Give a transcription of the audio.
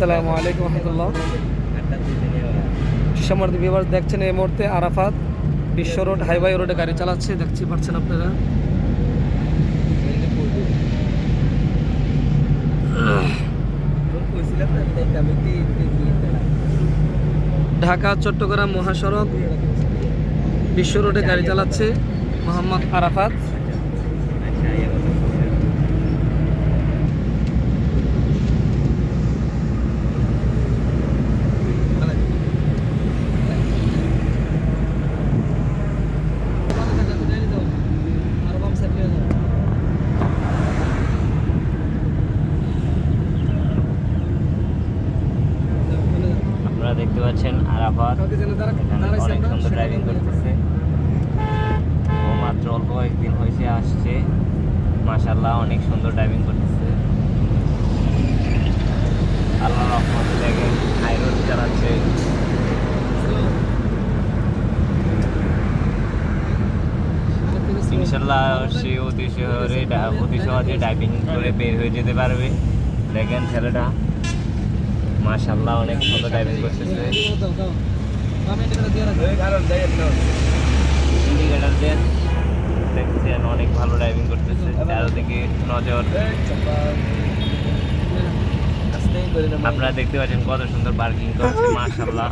আসসালামু আলাইকুম রহমতুল্লাহ। সম্মানিত বিভার দেখছেন এই মুহূর্তে আরাফাত বিশ্ব রোড, হাইওয়ে রোডে গাড়ি চালাচ্ছে দেখতে পাচ্ছেন আপনারা। ঢাকা, চট্টগ্রাম, মহাসড়ক বিশ্ব রোডে গাড়ি চালাচ্ছে মোহাম্মদ আরাফাত। দেখতে পাচ্ছেন আরাফাত। অনেক সুন্দর ড্রাইভিং করতেছে। ও মাত্র অল্প কয়েকদিন হয়েছে আসছে। মাশাল্লাহ অনেক সুন্দর ড্রাইভিং করতেছে। আল্লাহ রহমত দেখেন হাই রোড চালাচ্ছে। ইনশাল্লাহ সে অতি শহরে অতি সহজে ড্রাইভিং করে বের হয়ে যেতে পারবে। দেখেন ছেলেটা। মাশাল্লাহ অনেক সুন্দর ড্রাইভিং করতেছে। দেখছেন অনেক ভালো ড্রাইভিং করতেছে। চারদিকে নজর। আপনারা দেখতে পাচ্ছেন কত সুন্দর পার্কিং করছে মাশাল্লাহ